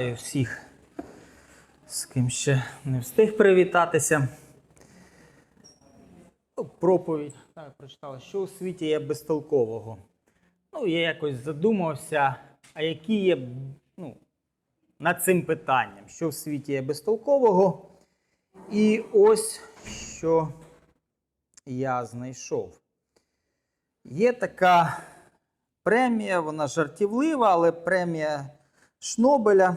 Всіх, з ким ще не встиг привітатися. Ну, Проповідь. Так, прочитала, що у світі є безтолкового. Ну, я якось задумався, а які є ну, над цим питанням, що в світі є безтолкового. І ось що я знайшов. Є така премія, вона жартівлива, але премія Шнобеля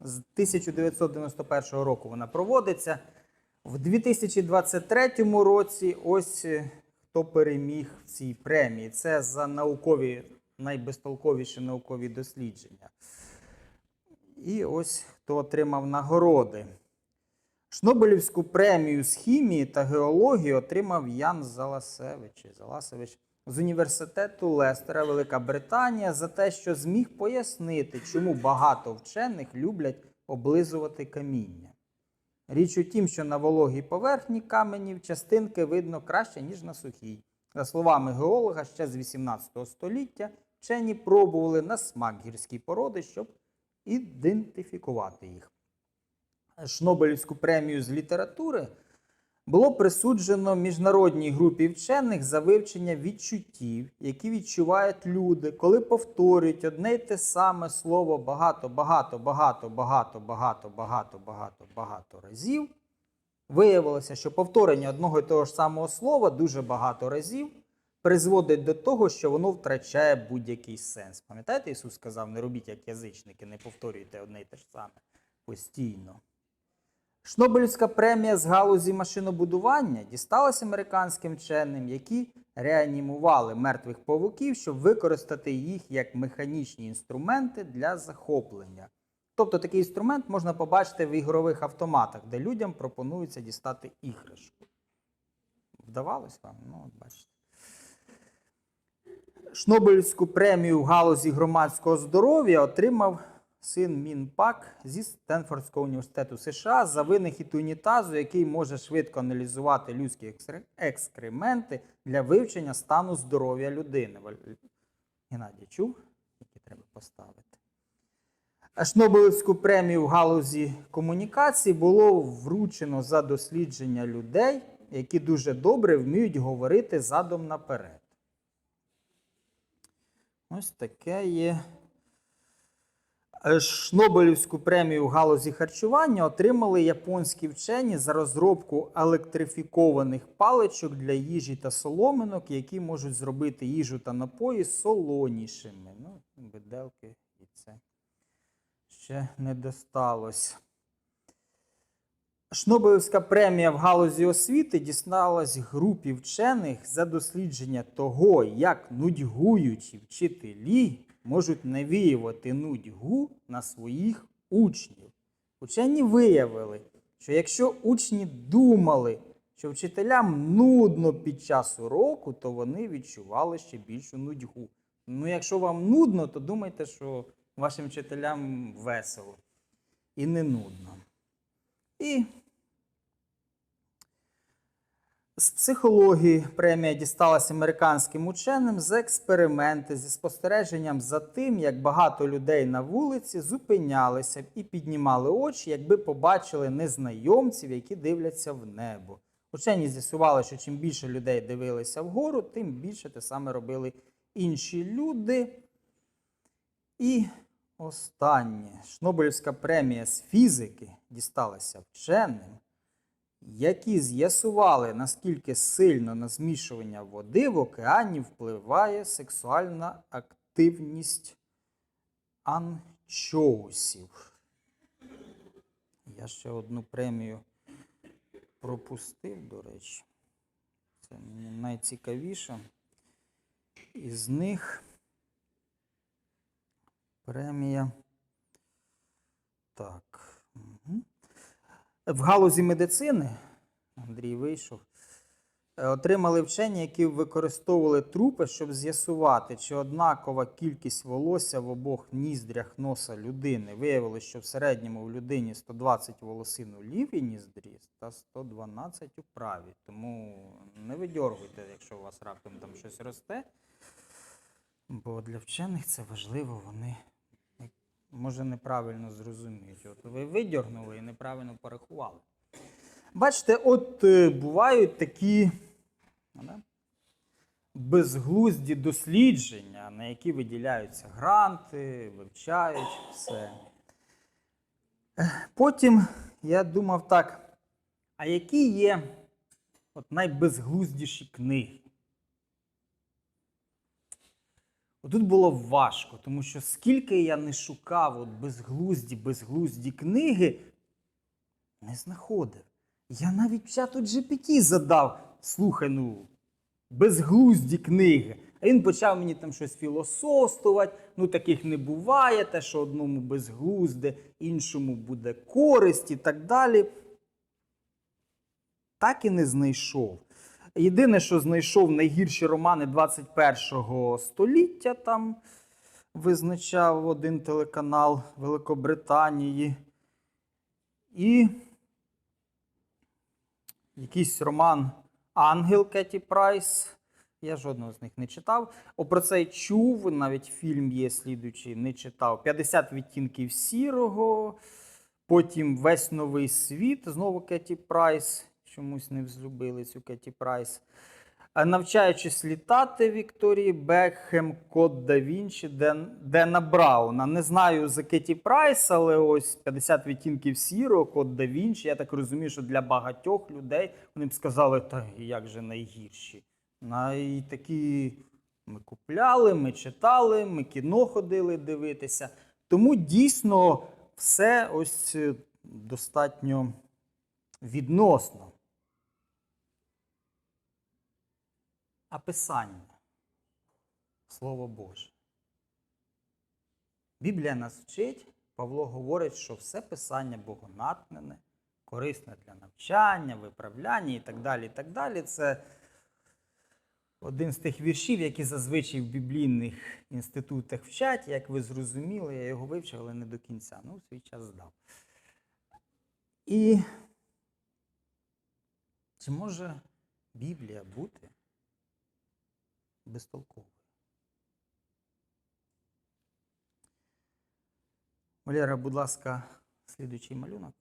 з 1991 року вона проводиться. В 2023 році ось е, хто переміг в цій премії. Це за наукові, найбезтолковіші наукові дослідження. І ось хто отримав нагороди. Шнобелівську премію з хімії та геології отримав Ян Заласевич, Заласевич з університету Лестера, Велика Британія, за те, що зміг пояснити, чому багато вчених люблять облизувати каміння. Річ у тім, що на вологій поверхні каменів частинки видно краще, ніж на сухій. За словами геолога, ще з 18 століття вчені пробували на смак гірські породи, щоб ідентифікувати їх. Шнобелівську премію з літератури було присуджено міжнародній групі вчених за вивчення відчуттів, які відчувають люди, коли повторюють одне й те саме слово багато, багато, багато, багато, багато, багато, багато, багато разів. Виявилося, що повторення одного і того ж самого слова дуже багато разів призводить до того, що воно втрачає будь-який сенс. Пам'ятаєте, Ісус сказав, не робіть як язичники, не повторюйте одне й те ж саме постійно. Шнобелівська премія з галузі машинобудування дісталася американським вченим, які реанімували мертвих павуків, щоб використати їх як механічні інструменти для захоплення. Тобто такий інструмент можна побачити в ігрових автоматах, де людям пропонується дістати іграшку. Вдавалось вам? Ну, от бачите. Шнобелівську премію в галузі громадського здоров'я отримав син Мін Пак зі Стенфордського університету США за винахід унітазу, який може швидко аналізувати людські екскременти для вивчення стану здоров'я людини. Геннадій чув, які треба поставити. А Шнобелівську премію в галузі комунікацій було вручено за дослідження людей, які дуже добре вміють говорити задом наперед. Ось таке є. Е, Шнобелівську премію в галузі харчування отримали японські вчені за розробку електрифікованих паличок для їжі та соломинок, які можуть зробити їжу та напої солонішими. Ну, виделки і це ще не досталось. Шнобелівська премія в галузі освіти дісталась групі вчених за дослідження того, як нудьгуючі вчителі можуть навіювати нудьгу на своїх учнів. Учені виявили, що якщо учні думали, що вчителям нудно під час уроку, то вони відчували ще більшу нудьгу. Ну, якщо вам нудно, то думайте, що вашим вчителям весело і не нудно. І з психології премія дісталася американським ученим за експерименти зі спостереженням за тим, як багато людей на вулиці зупинялися і піднімали очі, якби побачили незнайомців, які дивляться в небо. Учені з'ясували, що чим більше людей дивилися вгору, тим більше те саме робили інші люди. І останнє Шнобелівська премія з фізики дісталася вченим, які з'ясували, наскільки сильно на змішування води в океані впливає сексуальна активність анчоусів. Я ще одну премію пропустив, до речі. Це мені найцікавіше. Із них премія. Так. Угу. В галузі медицини Андрій вийшов. е, Отримали вчені, які використовували трупи, щоб з'ясувати, чи однакова кількість волосся в обох ніздрях носа людини. Виявилось, що в середньому в людині 120 волосин у лівій ніздрі та 112 у правій. Тому не видьоргуйте, якщо у вас раптом там щось росте. Бо для вчених це важливо, вони може неправильно зрозуміють. От ви видіргнули і неправильно порахували. Бачите, от е, бувають такі да, безглузді дослідження, на які виділяються гранти, вивчають все. Потім я думав так, а які є от найбезглуздіші книги? Тут було важко, тому що скільки я не шукав от безглузді, безглузді книги, не знаходив. Я навіть чату GPT задав, слухай, ну, безглузді книги. А він почав мені там щось філософствувати. Ну, таких не буває, те, що одному безглузде, іншому буде користь і так далі. Так і не знайшов. Єдине, що знайшов найгірші романи 21 століття, там визначав один телеканал Великобританії. І якийсь роман Ангел Кеті Прайс. Я жодного з них не читав. О, про це чув, навіть фільм є слідуючий, не читав. 50 відтінків сірого. Потім весь новий світ. Знову Кеті Прайс. Чомусь не взлюбили цю Кеті Прайс. Е, Навчаючись літати Вікторії Бекхем, Код да Вінчі, Ден, Дена Брауна. Не знаю за Кеті Прайс, але ось 50 відтінків сірого, Код да Вінчі. Я так розумію, що для багатьох людей вони б сказали, та як же найгірші. Най такі ми купляли, ми читали, ми кіно ходили дивитися. Тому дійсно все ось е, достатньо відносно. А писання Слово Боже. Біблія нас вчить, Павло говорить, що все писання богонатнене, корисне для навчання, виправляння і так далі. і так далі. Це один з тих віршів, які зазвичай в біблійних інститутах вчать. Як ви зрозуміли, я його вивчив, але не до кінця. Ну, свій час здав. І чи може Біблія бути безтолковою? Валера, будь ласка, слідуючий малюнок.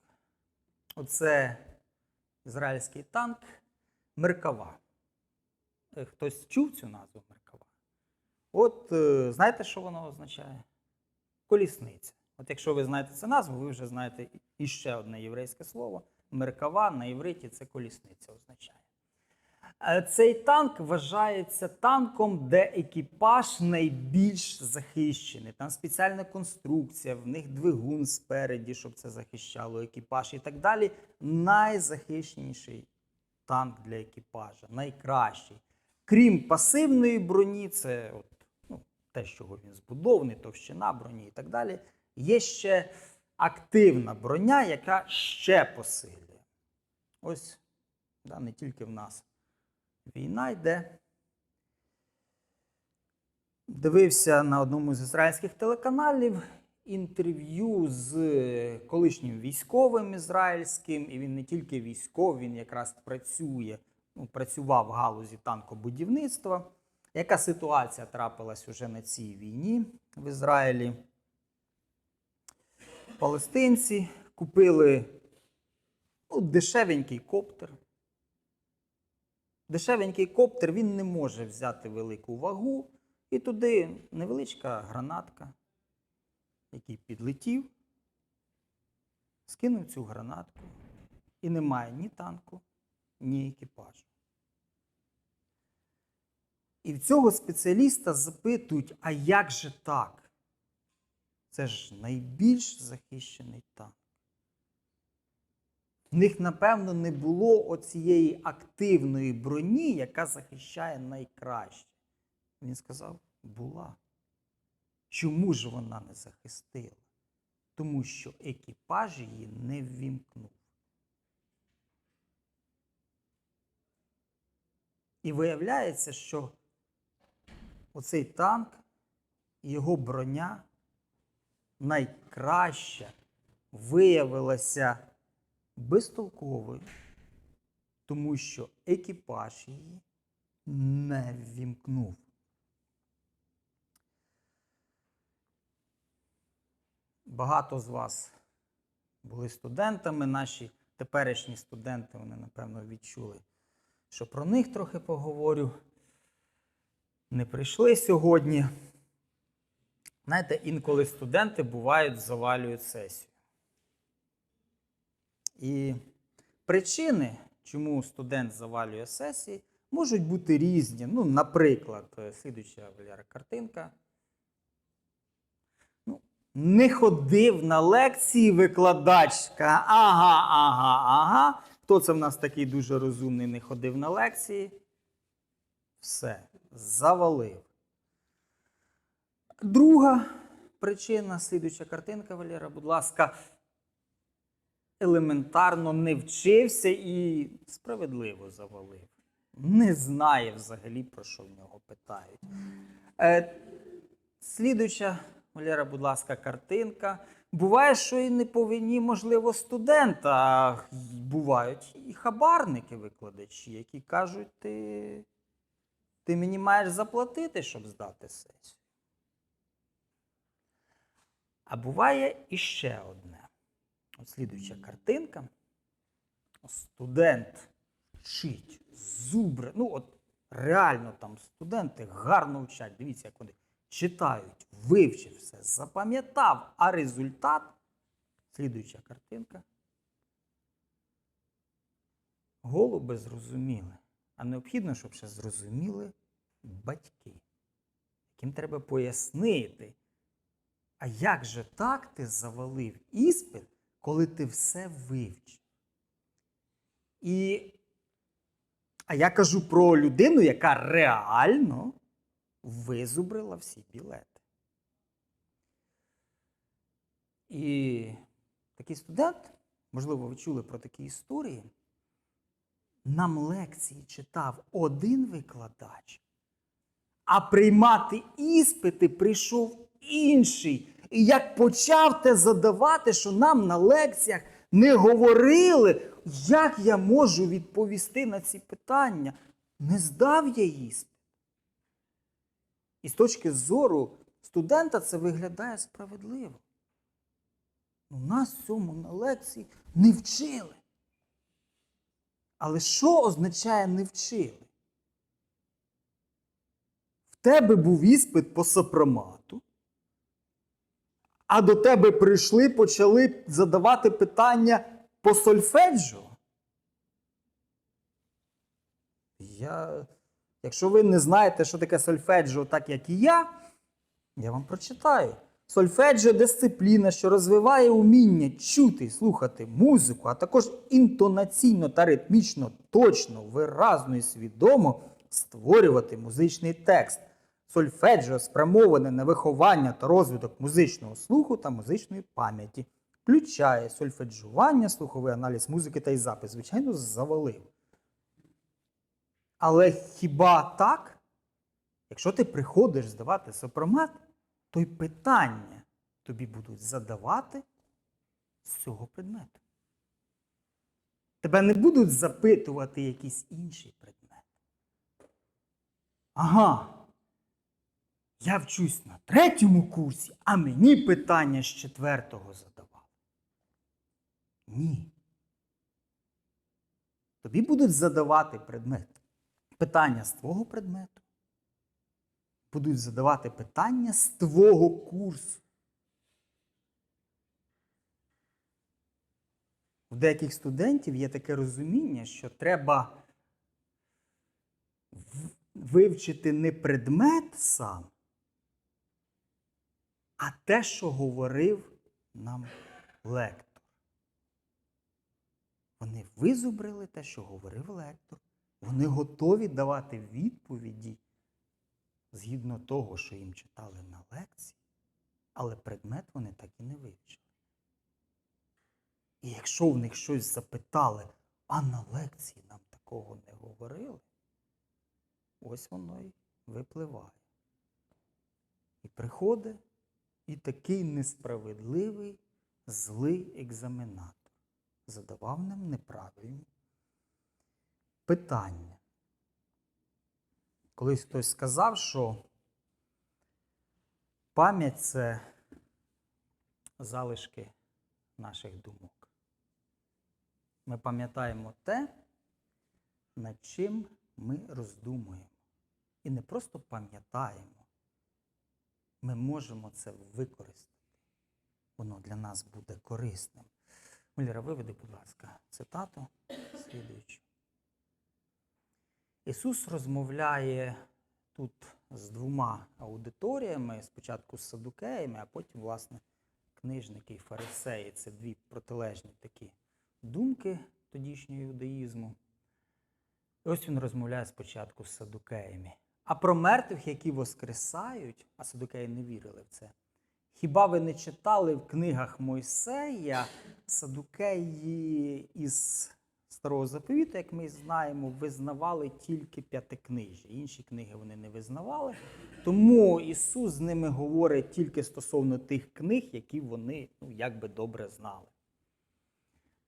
Оце ізраїльський танк Меркава. Е, Хтось чув цю назву Меркава? От е, знаєте, що воно означає? Колісниця. От якщо ви знаєте цю назву, ви вже знаєте іще одне єврейське слово. Меркава на євриті це колісниця означає. Е, Цей танк вважається танком, де екіпаж найбільш захищений. Там спеціальна конструкція, в них двигун спереді, щоб це захищало екіпаж і так далі. Найзахищеніший танк для екіпажа, найкращий. Крім пасивної броні, це от, ну, те, з чого він збудований, товщина броні і так далі. Є ще активна броня, яка ще посилює. Ось да, не тільки в нас війна йде. Дивився на одному з ізраїльських телеканалів інтерв'ю з колишнім військовим ізраїльським, і він не тільки військовий, він якраз працює, ну, працював в галузі танкобудівництва. Яка ситуація трапилась уже на цій війні в Ізраїлі? Палестинці купили ну, дешевенький коптер. Дешевенький коптер він не може взяти велику вагу, і туди невеличка гранатка, який підлетів, скинув цю гранатку, і немає ні танку, ні екіпажу. І в цього спеціаліста запитують, а як же так? Це ж найбільш захищений танк. В них, напевно, не було оцієї активної броні, яка захищає найкраще. Він сказав, була. Чому ж вона не захистила? Тому що екіпаж її не ввімкнув. І виявляється, що оцей танк його броня найкраща виявилася безтолковою, тому що екіпаж її не ввімкнув. багато з вас були студентами, наші теперішні студенти, вони, напевно, відчули, що про них трохи поговорю. Не прийшли сьогодні. Знаєте, інколи студенти бувають, завалюють сесію. І причини, чому студент завалює сесії, можуть бути різні. Ну, наприклад, е, слідуюча Валера картинка. Ну, не ходив на лекції викладачка. Ага, ага, ага. Хто це в нас такий дуже розумний, не ходив на лекції? Все, завалив. Друга причина, слідуюча картинка, Валера, будь ласка, елементарно не вчився і справедливо завалив. Не знає взагалі, про що в нього питають. Е, слідуюча, Валера, будь ласка, картинка. Буває, що і не повинні, можливо, студента, бувають і хабарники-викладачі, які кажуть, ти, ти мені маєш заплатити, щоб здати сесію. А буває іще одне. От слідуюча картинка. Студент вчить зубри. Ну, от реально там студенти гарно вчать. Дивіться, як вони читають, вивчив все, запам'ятав, а результат. Слідуюча картинка. Голуби зрозуміли. А необхідно, щоб ще зрозуміли батьки, яким треба пояснити. А як же так ти завалив іспит, коли ти все вивчив? І а я кажу про людину, яка реально визубрила всі білети. І такий студент, можливо, ви чули про такі історії, нам лекції читав один викладач, а приймати іспити прийшов інший. І як почав те задавати, що нам на лекціях не говорили, як я можу відповісти на ці питання, не здав я іспит. І з точки зору студента це виглядає справедливо. У нас цьому на лекції не вчили. Але що означає не вчили? В тебе був іспит по сопромату, а до тебе прийшли, почали задавати питання по сольфеджіо. Я, якщо ви не знаєте, що таке сольфеджіо, так як і я, я вам прочитаю. Сольфеджіо дисципліна, що розвиває уміння чути і слухати музику, а також інтонаційно та ритмічно, точно, виразно і свідомо створювати музичний текст. Сольфеджіо спрямоване на виховання та розвиток музичного слуху та музичної пам'яті. Включає сольфеджування, слуховий аналіз музики та й запис. Звичайно, завалив. Але хіба так? Якщо ти приходиш здавати сопромат, то й питання тобі будуть задавати з цього предмету. Тебе не будуть запитувати якийсь інший предмет. Ага. Я вчусь на третьому курсі, а мені питання з четвертого задавали. Ні. Тобі будуть задавати предмет. Питання з твого предмету. Будуть задавати питання з твого курсу. У деяких студентів є таке розуміння, що треба вивчити не предмет сам, а те, що говорив нам лектор. Вони визубрили те, що говорив лектор. Вони готові давати відповіді згідно того, що їм читали на лекції, але предмет вони так і не вивчили. І якщо в них щось запитали, а на лекції нам такого не говорили, ось воно й випливає. І приходить і такий несправедливий, злий екзаменатор задавав нам неправильні питання. Колись хтось сказав, що пам'ять це залишки наших думок. Ми пам'ятаємо те, над чим ми роздумуємо. І не просто пам'ятаємо, ми можемо це використати. Воно для нас буде корисним. Муляра, виведи, будь ласка, цитату слідуючу. Ісус розмовляє тут з двома аудиторіями, спочатку з садукеями, а потім, власне, книжники і фарисеї. Це дві протилежні такі думки тодішнього юдаїзму. І ось він розмовляє спочатку з садукеями. А про мертвих, які воскресають, а садукеї не вірили в це. Хіба ви не читали в книгах Мойсея садукеї із Старого Заповіту, як ми знаємо, визнавали тільки п'ятикнижі. Інші книги вони не визнавали. Тому Ісус з ними говорить тільки стосовно тих книг, які вони ну, якби добре знали.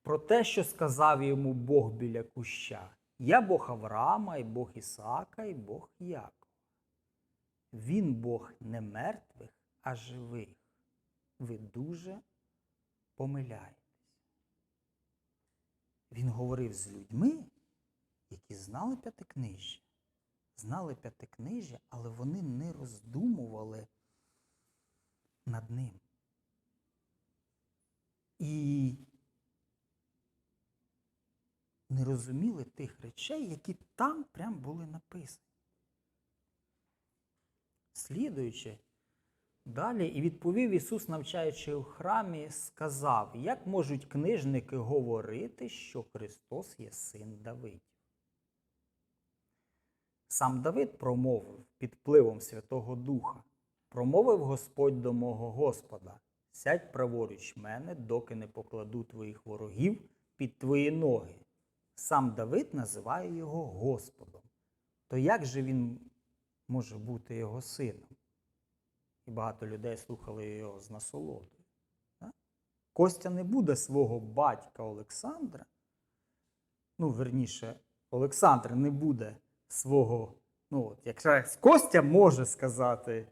Про те, що сказав йому Бог біля куща. Я Бог Авраама, і Бог Ісаака, і Бог Якова. Він Бог не мертвих, а живих. Ви дуже помиляєтесь. Він говорив з людьми, які знали п'ятикнижжя. Знали п'ятикнижжя, але вони не роздумували над ним. І не розуміли тих речей, які там прям були написані. Слідуючи далі, і відповів Ісус, навчаючи у храмі, сказав, як можуть книжники говорити, що Христос є син Давидів. Сам Давид промовив під впливом Святого Духа, промовив Господь до мого Господа, сядь праворуч мене, доки не покладу твоїх ворогів під твої ноги. Сам Давид називає його Господом. То як же він може бути його сином? І багато людей слухали його з насолодою. Костя не буде свого батька Олександра. Ну, верніше, Олександр не буде свого. Ну, от, якщо Костя може сказати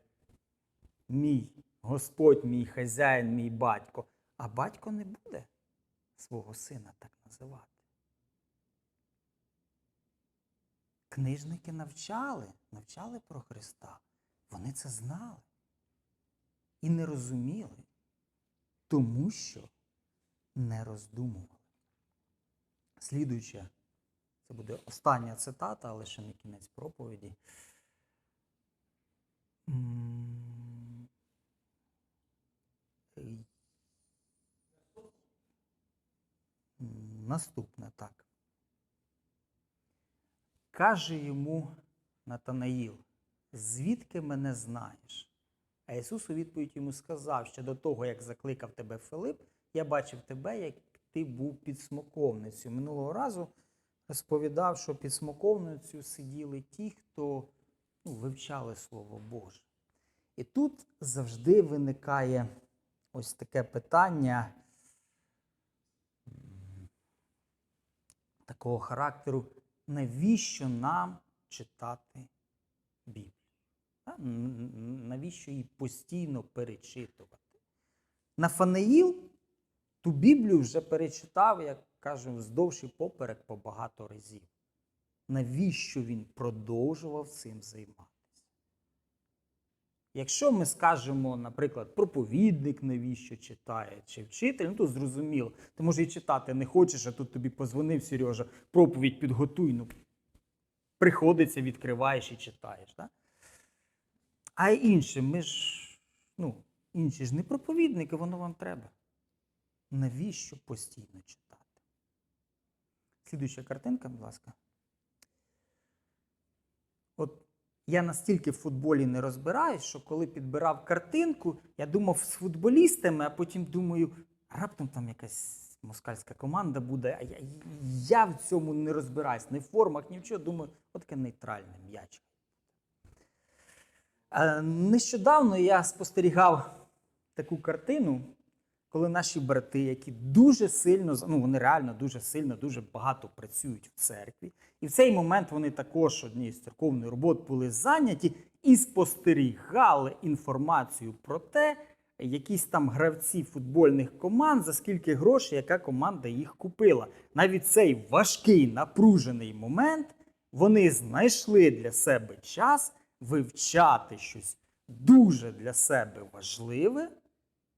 мій Господь, мій хазяїн, мій батько, а батько не буде свого сина так називати. Книжники навчали, навчали про Христа. Вони це знали і не розуміли, тому що не роздумували. Слідуюче, це буде остання цитата, але ще не кінець проповіді. Наступне так. Каже йому Натанаїл, звідки мене знаєш? А Ісус у відповідь йому сказав, що до того, як закликав тебе Филип, я бачив тебе, як ти був під смоковницею. Минулого разу розповідав, що під смоковницею сиділи ті, хто ну, вивчали Слово Боже. І тут завжди виникає ось таке питання такого характеру, навіщо нам читати Біблію? Навіщо її постійно перечитувати? Нафанаїл ту Біблію вже перечитав, як кажемо, вздовж і поперек по багато разів. Навіщо він продовжував цим займатися? Якщо ми скажемо, наприклад, проповідник навіщо читає, чи вчитель, ну то зрозуміло. Ти може і читати не хочеш, а тут тобі позвонив Сережа, проповідь підготуй. Ну, приходиться, відкриваєш і читаєш. Так? А іншим, ми ж, ну, інші ж не проповідники, воно вам треба. Навіщо постійно читати? Слідуюча картинка, будь ласка. От я настільки в футболі не розбираюсь, що коли підбирав картинку, я думав з футболістами, а потім думаю, раптом там якась москальська команда буде. А я, я в цьому не розбираюсь, ні в формах, ні в чого. Думаю, от таке нейтральне м'яч. Е, Нещодавно я спостерігав таку картину, коли наші брати, які дуже сильно, ну вони реально дуже сильно, дуже багато працюють в церкві, і в цей момент вони також однією з церковних робот були зайняті і спостерігали інформацію про те, якісь там гравці футбольних команд, за скільки грошей, яка команда їх купила. Навіть цей важкий напружений момент вони знайшли для себе час вивчати щось дуже для себе важливе,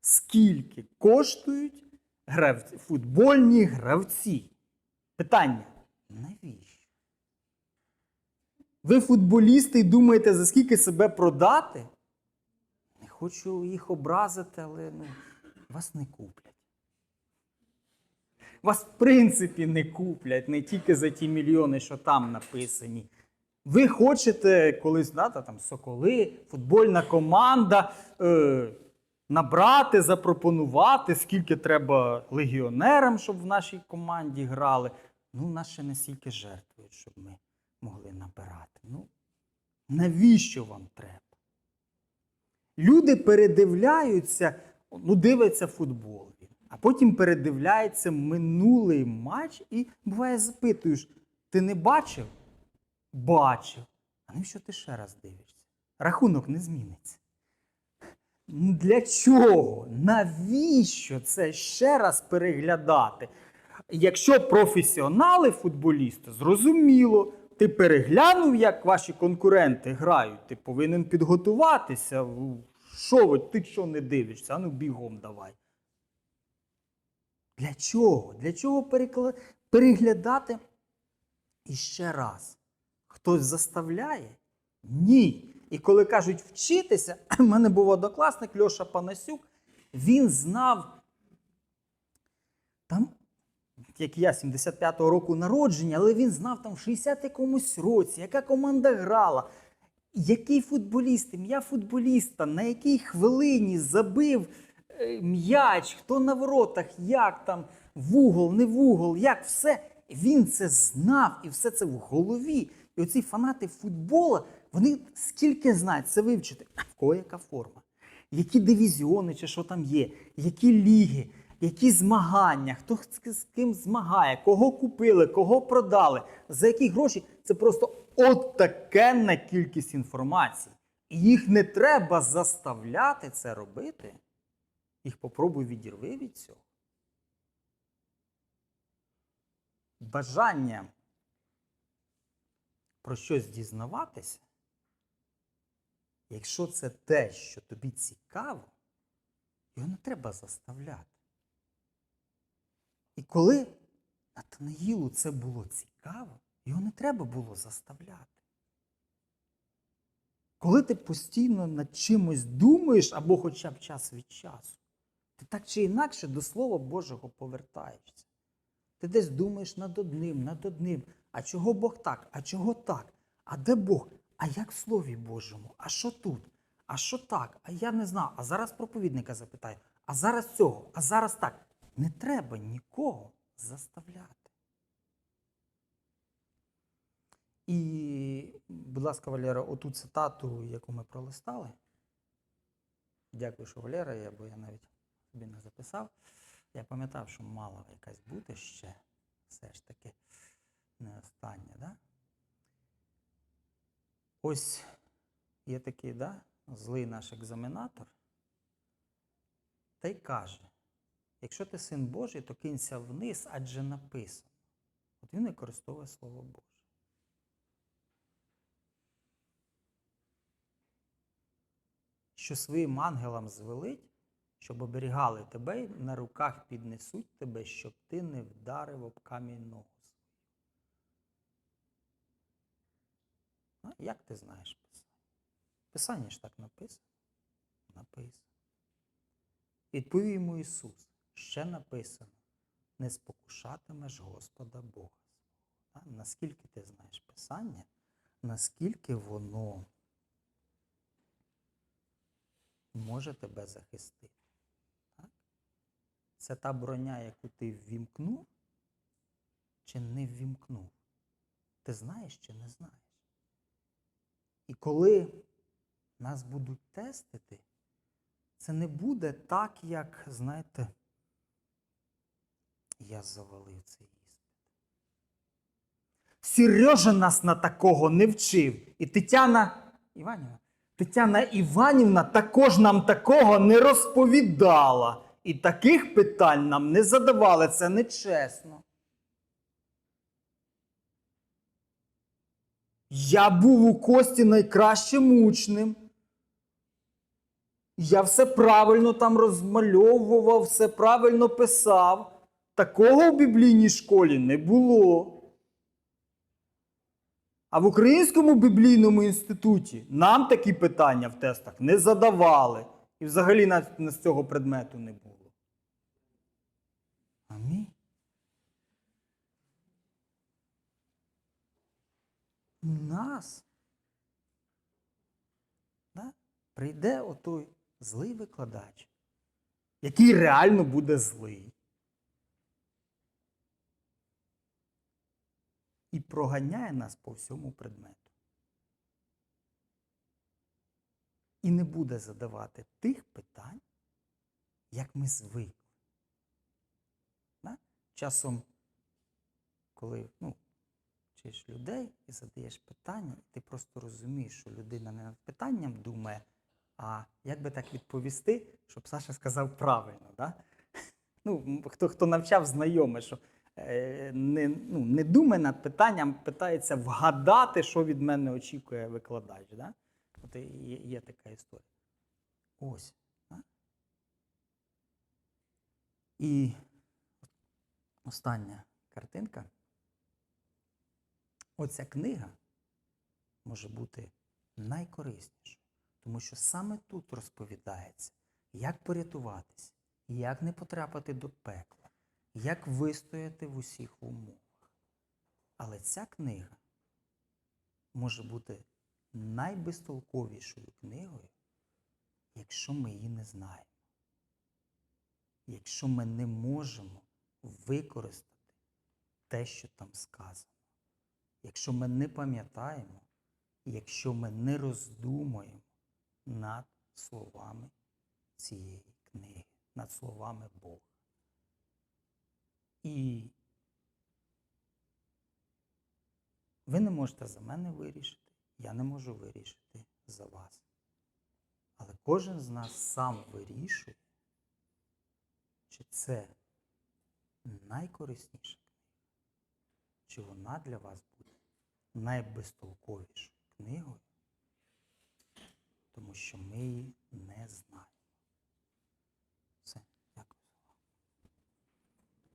скільки коштують грав... футбольні гравці. Питання: навіщо? Ви футболісти і думаєте, за скільки себе продати? Не хочу їх образити, але ну, вас не куплять. Вас, в принципі, не куплять не тільки за ті мільйони, що там написані. Ви хочете колись да, там Соколи, футбольна команда е, набрати, запропонувати, скільки треба легіонерам, щоб в нашій команді грали. Ну, нас ще не стільки жертвують, щоб ми могли набирати. Ну, навіщо вам треба? Люди передивляються, ну, дивляться футбол, а потім передивляються минулий матч і буває запитуєш: ти не бачив? Бачив. А навіщо ти ще раз дивишся? Рахунок не зміниться. Для чого? Навіщо це ще раз переглядати? Якщо професіонали футболісти, зрозуміло, ти переглянув, як ваші конкуренти грають, ти повинен підготуватися. Що ви, ти що не дивишся? Ну бігом давай. Для чого? Для чого перекла- переглядати іще раз? Хтось заставляє? Ні. І коли кажуть вчитися, в мене був однокласник Льоша Панасюк, він знав там, як я, 75-го року народження, але він знав там в 60 якомусь році, яка команда грала, який футболіст, ім'я футболіста, на якій хвилині забив е, м'яч, хто на воротах, як там, в угол, не в угол, як все. Він це знав і все це в голові. І оці фанати футбола, вони скільки знають це вивчити, в кого яка форма, які дивізіони чи що там є, які ліги, які змагання, хто з ким змагає, кого купили, кого продали, за які гроші. Це просто от кількість інформації. І їх не треба заставляти це робити. Їх попробуй відірви від цього. Бажання про щось дізнаватися, якщо це те, що тобі цікаво, його не треба заставляти. І коли Натанаїлу це було цікаво, його не треба було заставляти. Коли ти постійно над чимось думаєш або хоча б час від часу, ти так чи інакше до Слова Божого повертаєшся. Ти десь думаєш над одним, над одним. А чого Бог так? А чого так? А де Бог? А як в Слові Божому? А що тут? А що так? А я не знаю. А зараз проповідника запитаю. А зараз цього, а зараз так. Не треба нікого заставляти. І, будь ласка, Валера, оту цитату, яку ми пролистали. Дякую, що Валера є, бо я навіть собі не записав. Я пам'ятав, що мала якась бути ще все ж таки не остання, да? Ось є такий, да, злий наш екзаменатор, та й каже: якщо ти син Божий, то кинься вниз, адже написано. От він використовує Слово Боже. Що своїм ангелам звелить, щоб оберігали тебе і на руках піднесуть тебе, щоб ти не вдарив об камінь ногу А як ти знаєш Писання? Писання ж так написано. Написано. Відповів йому Ісус, ще написано, не спокушатимеш Господа Бога. свого». Наскільки ти знаєш Писання, наскільки воно може тебе захистити. Це та броня, яку ти ввімкнув чи не ввімкнув. Ти знаєш чи не знаєш. І коли нас будуть тестити, це не буде так, як, знаєте, я завалив цей іспит. Сережа нас на такого не вчив. І Тетяна Іванівна, Тетяна Іванівна також нам такого не розповідала. І таких питань нам не задавали. Це нечесно. Я був у Кості найкращим учнем. Я все правильно там розмальовував, все правильно писав. Такого в біблійній школі не було. А в Українському біблійному інституті нам такі питання в тестах не задавали. І взагалі на, на з цього предмету не було. Амінь. У нас да, прийде отой злий викладач, який реально буде злий. І проганяє нас по всьому предмету. І не буде задавати тих питань, як ми звикли. Да? Часом, коли ну, вчиш людей і задаєш питання, і ти просто розумієш, що людина не над питанням думає, а як би так відповісти, щоб Саша сказав правильно. Да? Ну, хто, хто навчав знайоме, що е, не, ну, не думає над питанням, питається вгадати, що від мене очікує викладач. Да? От є, є така історія. Ось. І остання картинка. Оця книга може бути найкориснішою, тому що саме тут розповідається, як порятуватися, як не потрапити до пекла, як вистояти в усіх умовах. Але ця книга може бути найбезтолковішою книгою, якщо ми її не знаємо. Якщо ми не можемо використати те, що там сказано. Якщо ми не пам'ятаємо, якщо ми не роздумуємо над словами цієї книги, над словами Бога. І ви не можете за мене вирішити, я не можу вирішити за вас. Але кожен з нас сам вирішує, чи це найкорисніша книга, чи вона для вас найбезтолковішою книгою, тому що ми її не знаємо.